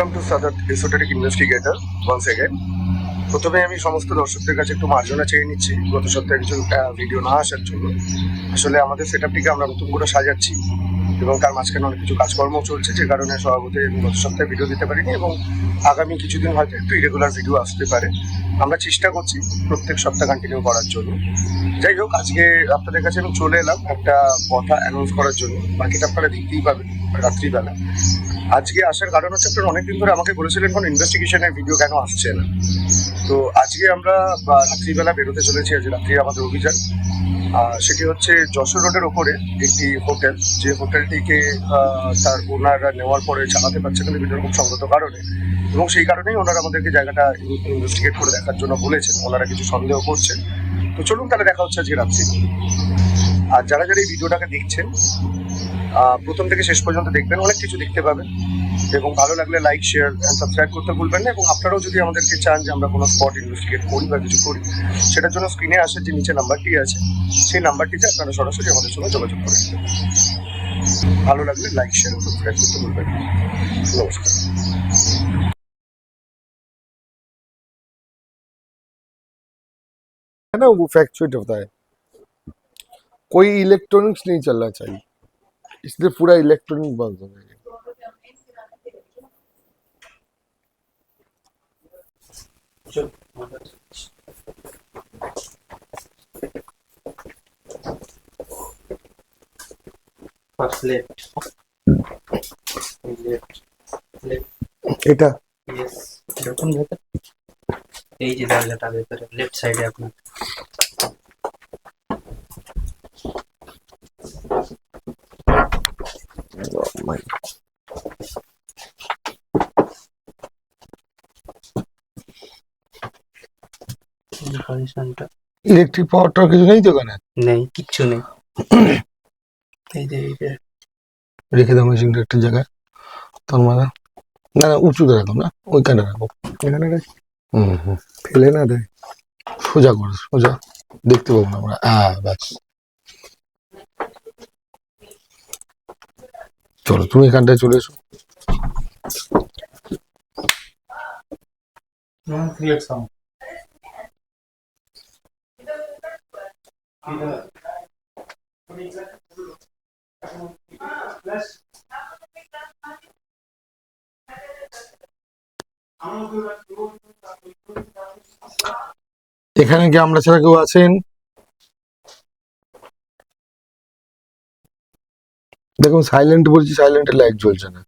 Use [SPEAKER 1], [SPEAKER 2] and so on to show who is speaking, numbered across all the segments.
[SPEAKER 1] Welcome to সাদার এসোটারিক investigator once again প্রথমে আমি সমস্ত দর্শকদের কাছে একটু মার্জনা চেয়ে নিচ্ছি। গত সপ্তাহে কিছু ভিডিও না আসার জন্য। আসলে আমাদের সেট আপটিকে আমরা নতুন করে সাজাচ্ছি। এবং তার মাঝখানে অনেক কিছু কাজকর্ম চলছে, যে কারণে স্বভাবত আমি গত সপ্তাহে ভিডিও দিতে পারিনি এবং আগামী কিছুদিন হয়তো একটু ইরেগুলার ভিডিও আসতে পারে। আমরা চেষ্টা করছি প্রত্যেক সপ্তাহ কন্টিনিউ করার জন্য। যাই হোক, আজকে আপনাদের কাছে আমি চলে এলাম একটা কথা অ্যানাউন্স করার জন্য। বাকিটা আপনারা দেখতেই পাবেন রাত্রিবেলা। আজকে আসার কারণ হচ্ছে আপনারা অনেকদিন ধরে আমাকে বলেছিলেন, কোনো ইনভেস্টিগেশনের ভিডিও কেন আসছে না। তো আজকে আমরা রাত্রিবেলা বেরোতে চলেছি, আজ রাত্রি আমাদের অভিযান। সেটি হচ্ছে যশোর রোডের ওপরে একটি হোটেল। যে হোটেলটিকে তার ওনাররা নেওয়ার পরে চালাতে পারছে না বিভিন্ন রকম সঙ্গত কারণে। এবং সেই কারণেই ওনারা আমাদেরকে জায়গাটা ইনভেস্টিগেট করে দেখার জন্য বলেছেন। ওনারা কিছু সন্দেহ করছেন। তো চলুন তাহলে দেখা হচ্ছে আজকে রাত্রি। আর যারা যারা এই ভিডিওটাকে দেখছেন প্রথম থেকে শেষ পর্যন্ত দেখবেন, অনেক কিছু দেখতে পাবেন। এবং ভালো লাগলে লাইক শেয়ার অ্যান্ড সাবস্ক্রাইব করতে ভুলবেন না। এবং আপনারাও যদি আমাদেরকে চান যে আমরা কোনো স্পট ইনভেস্টিগেট করি বা কিছু করি, সেটার জন্য স্ক্রিনে আসে যে নিচে নাম্বারটি আছে, সেই নাম্বারটিতে আপনারা সরাসরি আমাদের সঙ্গে যোগাযোগ করে ভালো লাগলে লাইক শেয়ার সাবস্ক্রাইব করতে ভুলবেন নমস্কার।
[SPEAKER 2] है ना वो फैक्चुएट होता है कोई इलेक्ट्रॉनिक्स नहीं चलना चाहिए इसलिए पूरा इलेक्ट्रॉनिक बंद हो गया
[SPEAKER 3] First left. Left. Left.
[SPEAKER 2] এটা
[SPEAKER 3] Yes. এরকম ভেতর এই যে দরজাটা ভেতরে লেফট সাইডে আপনার পজিশনটা
[SPEAKER 2] পাওয়ার পাওয়ারটা কিছু নেই তো ওখানে
[SPEAKER 3] নেই কিচ্ছু নেই। এই যে
[SPEAKER 2] রেখে দাও মেশিনটা একটা জায়গায় তোর মানে না না উঁচুতে রাখো না ওইখানে রাখো। এখানে রাখি। হুম হুম। ফেলে না দেয় সোজা করো সোজা। দেখতে পাবো না আমরা। হ্যাঁ ব্যাস। চলো তুমি এখানটায় চলে এসো।
[SPEAKER 3] ক্রিয়েট
[SPEAKER 2] এখানে কি আমরা ছাড়া কেউ আছেন? দেখুন সাইলেন্ট বলছি সাইলেন্টের লাইট জ্বলছে না।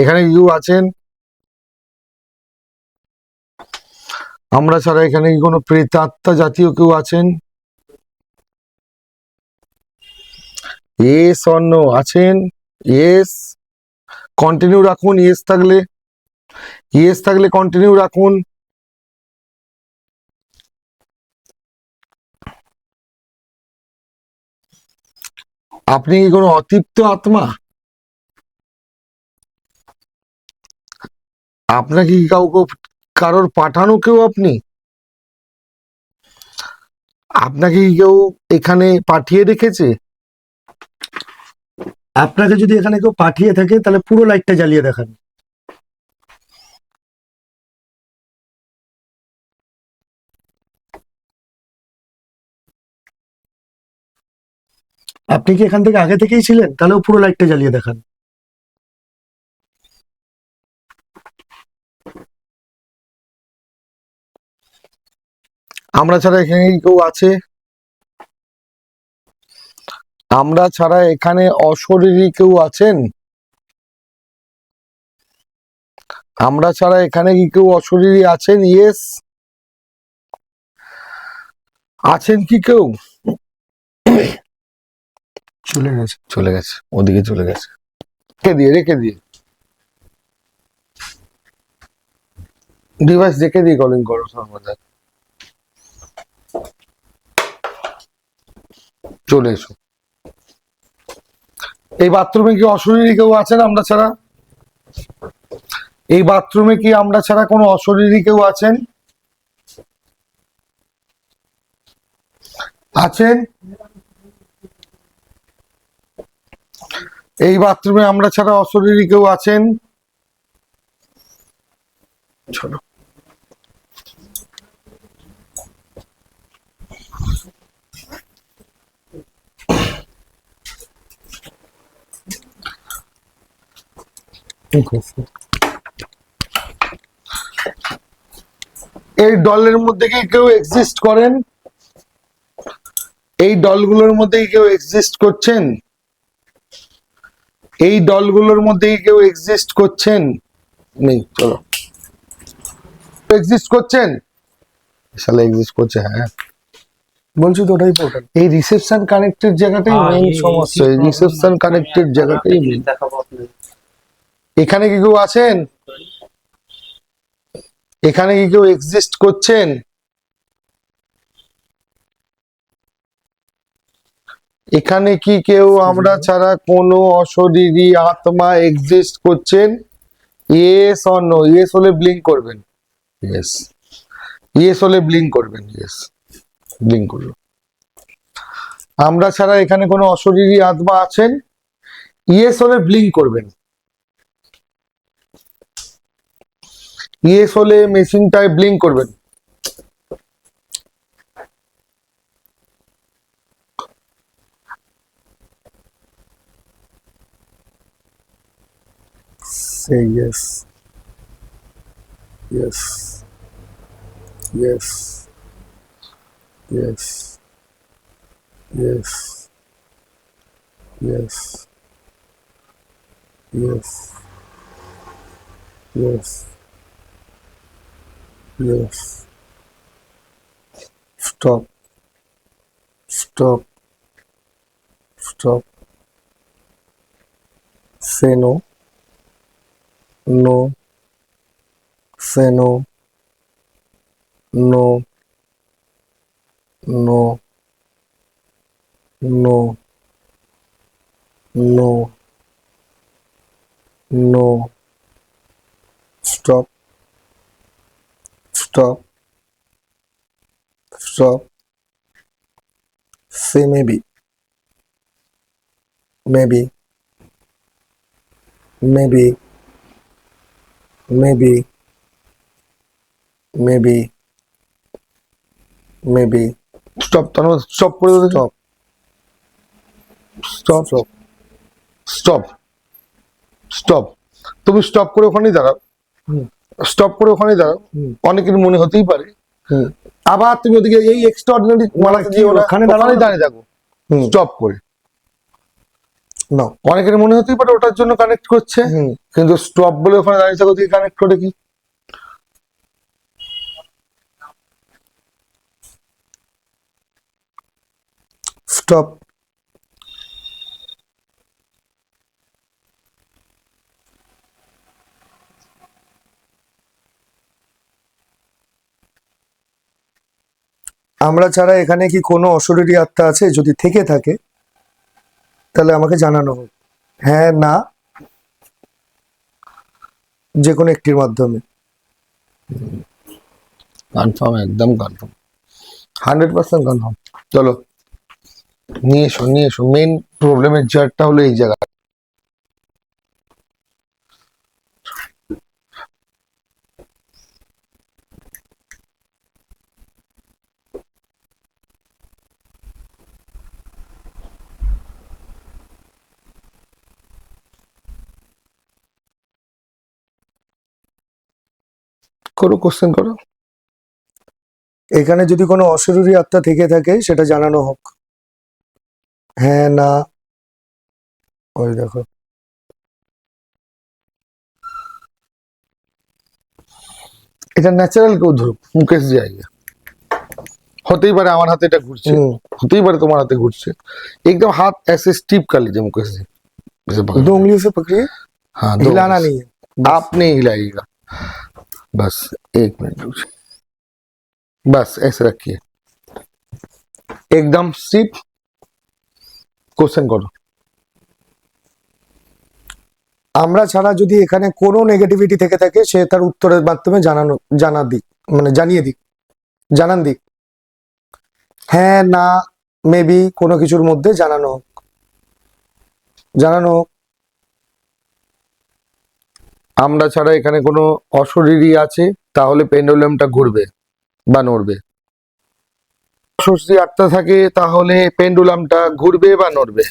[SPEAKER 2] এখানে কেউ আছেন? আমরা ছাড়া এখানে কি কোনো প্রেতাত্মা জাতীয় কেউ আছেন? এস অন্য আছেন? এস কন্টিনিউ রাখুন ইয়েস থাকলে। ইয়েস থাকলে কন্টিনিউ রাখুন। আপনি কি কোনো অতৃপ্ত আত্মা? আপনাকে কি কাউকে, কারোর পাঠানো কেউ আপনি? আপনাকে কি কেউ এখানে পাঠিয়ে রেখেছে? আপনাকে যদি এখানে কেউ পাঠিয়ে থাকে, তাহলে পুরো লাইটটা জ্বালিয়ে দেখান। আপনি কি এখান থেকে আগে থেকেই ছিলেন? তাহলেও পুরো লাইটটা জ্বালিয়ে দেখান। আমরা ছাড়া এখানে কেউ আছে? আমরা ছাড়া এখানে অশরীরী কেউ আছেন? আমরা ছাড়া এখানে কি কেউ অশরীরী আছেন? ইয়েস আছেন কি কেউ? চলে গেছে। চলে গেছে। ওদিকে চলে গেছে। রেখে দিয়ে রেখে দিয়ে। ডিভাইস রেখে দিয়ে কলিং করো সর্বদা। চলে এসো। এই বাথরুমে কি অশরীরী কেউ আছেন আমরা ছাড়া? এই বাথরুমে কি আমরা ছাড়া কোনো অশরীরী কেউ আছেন? আছেন? এই বাথরুমে আমরা ছাড়া অশরীরী কেউ আছেন? চলো এই দলের মধ্যে কি কেউ এক্সিস্ট করেন? এই দলগুলোর মধ্যে কি কেউ এক্সিস্ট করছেন? এই দলগুলোর মধ্যে কি কেউ এক্সিস্ট করছেন? নেই চলো। এক্সিস্ট করছেন? শালা এক্সিস্ট করছে হ্যাঁ।
[SPEAKER 4] বলছি তো ওটাই পোর্টাল
[SPEAKER 2] এই রিসেপশন কানেক্টেড জায়গাটাই মেইন সমস্যা।
[SPEAKER 3] এই
[SPEAKER 2] রিসেপশন কানেক্টেড জায়গাটাই main।
[SPEAKER 3] দেখাবো আপনাদের।
[SPEAKER 2] এখানে কি কেউ আছেন? এখানে কি কেউ এক্সিস্ট করছেন? এখানে কি কেউ আমরা ছাড়া কোনো অশরীরী আত্মা এক্সিস্ট করছেন? ইয়েস নো ইয়েস হলে ব্লিঙ্ক করবেন। ইয়েস ইয়েস হলে ব্লিঙ্ক করবেন। ইয়েস ব্লিঙ্ক করল আমরা ছাড়া এখানে কোনো অশরীরী আত্মা আছেন? ইয়েস হলে ব্লিঙ্ক করবেন। ইয়েস হলে মেশিনটায় ব্লিঙ্ক করবেন
[SPEAKER 4] Yes. Yes. Yes. Yes. Stop. Stop. Stop. Say no. No. Say no. No. No. No. No. No. Stop. Stop. Stop. Say maybe. Maybe. Maybe. Maybe. Maybe. Maybe.
[SPEAKER 2] Stop তার stop করে দাও
[SPEAKER 4] Stop.
[SPEAKER 2] Stop stop stop তুমি stop করে ওখানেই দাঁড়াও
[SPEAKER 4] হুম।
[SPEAKER 2] Stop করে ওখানেই দাঁড়াও অনেকের মনে হতেই পারে। আবার তুমি ওদিকে এই এক্সট্রাঅর্ডিনারি মালা
[SPEAKER 4] কি,
[SPEAKER 2] ওখানে
[SPEAKER 4] ওখানে
[SPEAKER 2] দাঁড়িয়ে থাকো। স্টপ করে।
[SPEAKER 4] No.
[SPEAKER 2] অনেকের মনে হতেই পারে ওটার জন্য কানেক্ট করছে।
[SPEAKER 4] হুম।
[SPEAKER 2] কিন্তু স্টপ বলে ওখানে দাঁড়িয়ে থাকো দিয়ে কানেক্ট করে কি
[SPEAKER 4] Stop. আমরা ছাড়া এখানে কি কোনো অশরীরী আত্মা আছে? যদি থেকে থাকে তাহলে আমাকে জানানো হোক। হ্যাঁ না যে কোনো একটির মাধ্যমে।
[SPEAKER 2] কনফার্ম একদম কনফার্ম হান্ড্রেড পার্সেন্ট কনফার্ম চলো নিয়ে এসো নিয়ে এসো। মেন প্রবলেমের জারটা হলো এই জায়গা করো কোশ্চেন করো
[SPEAKER 4] এখানে যদি কোনো অশরীরী আত্মা থেকে থাকে সেটা জানানো হোক হ্যাঁ না ওই দেখো
[SPEAKER 2] এটা ন্যাচারাল কেউ ধরুক মুকেশ জায়গা হতেই পারে আমার হাতে এটা ঘুরছে
[SPEAKER 4] হুম।
[SPEAKER 2] হতেই পারে তোমার হাতে ঘুরছে एकदम हाथ ऐसे स्टीप कर लीजिए मुकेश जी जैसे पकड़
[SPEAKER 4] दो उंगलियों से पकड़िए
[SPEAKER 2] हाँ दो
[SPEAKER 4] हिलाना
[SPEAKER 2] बस।
[SPEAKER 4] नहीं है
[SPEAKER 2] आप नहीं हिलाइएगा बस एक मिनट रुकिए बस ऐसे रखिए एकदम स्टीप क्वेश्चन करो
[SPEAKER 4] আমরা ছাড়া যদি এখানে কোনো নেগেটিভিটি থেকে থাকে সে তার উত্তরের মাধ্যমে জানানো জানা দিক মানে জানিয়ে দিক জানান দিক হ্যাঁ না মেবি কোনো কিছুর মধ্যে জানানো হোক জানানো হোক
[SPEAKER 2] আমরা ছাড়া এখানে কোনো অশরীরী আছে, তাহলে পেন্ডুলামটা ঘুরবে বা নড়বে। ষষ্ঠী আত্মা থাকে, তাহলে পেন্ডুলামটা ঘুরবে বা নড়বে।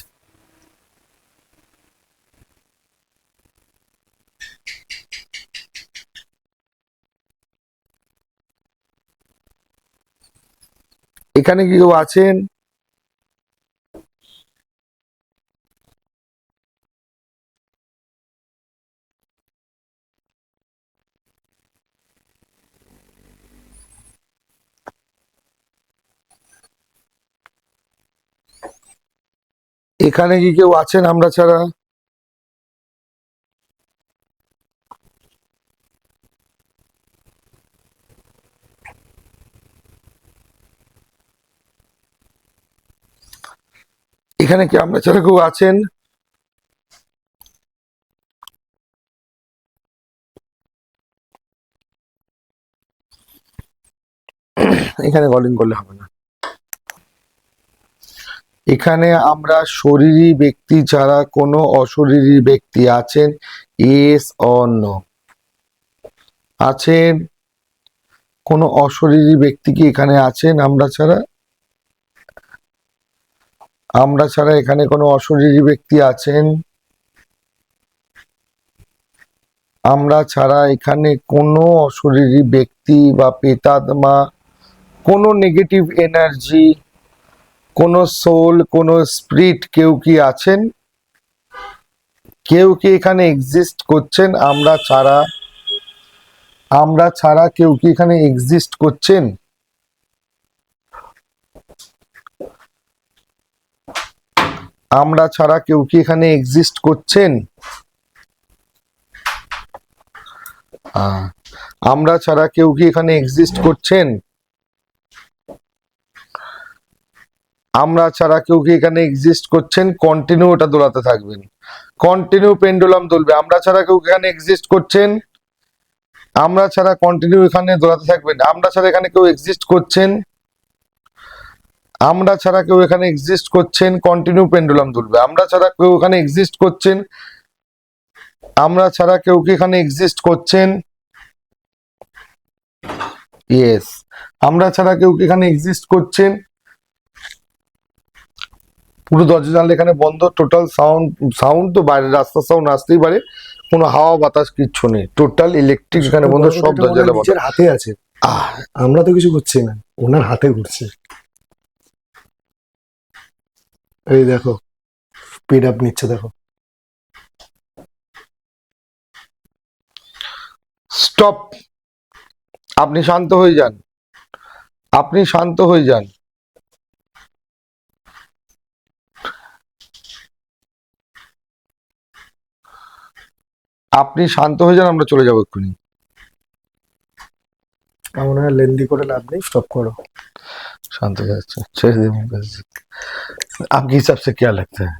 [SPEAKER 2] এখানে কেউ আছেন? এখানে কি কেউ আছেন আমরা ছাড়া? এখানে কি আমরা ছাড়া কেউ আছেন? এখানে কলিং করলে হবে না। এখানে আমরা শরীরী ব্যক্তি ছাড়া কোনো অশরীরী ব্যক্তি আছেন এস অন্য আছেন? কোনো অশরীরী ব্যক্তি কি এখানে আছেন আমরা ছাড়া? আমরা ছাড়া এখানে কোনো অশরীরী ব্যক্তি আছেন? আমরা ছাড়া এখানে কোনো অশরীরী ব্যক্তি বা পেতাত্মা কোনো নেগেটিভ এনার্জি কোনো সোল কোনো স্পিরিট কেউ কি আছেন? কেউ কি এখানে এক্সিস্ট করছেন? আমরা ছাড়া আমরা ছাড়া কেউ কি এখানে এক্সিস্ট করছেন? আমরা ছাড়া কেউ কি এখানে এক্সিস্ট করছেন? আমরা ছাড়া কেউ কি এখানে এক্সিস্ট করছেন? আমরা ছাড়া কেউ কি এখানে এক্সিস্ট করছেন? কন্টিনিউ এটা দোলাতে থাকবেন। কন্টিনিউ পেন্ডুলাম দুলবে। আমরা ছাড়া কেউ এখানে এক্সিস্ট করছেন? আমরা ছাড়া কন্টিনিউ এখানে দোলাতে থাকবেন। আমরা ছাড়া এখানে কেউ এক্সিস্ট করছেন? আমরা ছাড়া কেউ এখানে এক্সিস্ট করছেন? কন্টিনিউ পেন্ডুলাম দুলবে। আমরা ছাড়া কেউ এখানে এক্সিস্ট করছেন? আমরা ছাড়া কেউ কি এখানে এক্সিস্ট করছেন? ইয়েস আমরা ছাড়া কেউ কি এখানে এক্সিস্ট করছেন? পুরো দরজা জানলে এখানে বন্ধ টোটাল সাউন্ড সাউন্ড তো বাইরে রাস্তার সাউন্ড আসতেই পারে কোনো হাওয়া বাতাস কিচ্ছু নেই টোটাল ইলেকট্রিক এখানে বন্ধ সব দরজা
[SPEAKER 4] হাতে আছে। আমরা তো কিছু করছি না ওনার হাতে ঘুরছে। এই দেখো স্পিড আপ নিচ্ছে দেখো।
[SPEAKER 2] স্টপ আপনি শান্ত হয়ে যান। আপনি শান্ত হয়ে যান। আপনি শান্ত হয়ে যান আমরা চলে যাবো এক্ষুনি
[SPEAKER 4] আমার মনে হয় লেন্দি করে লাভ নেই স্টপ করো
[SPEAKER 2] शांत हो जाए अच्छा, छोड़ दे मुझे आपके हिसाब से क्या लगता है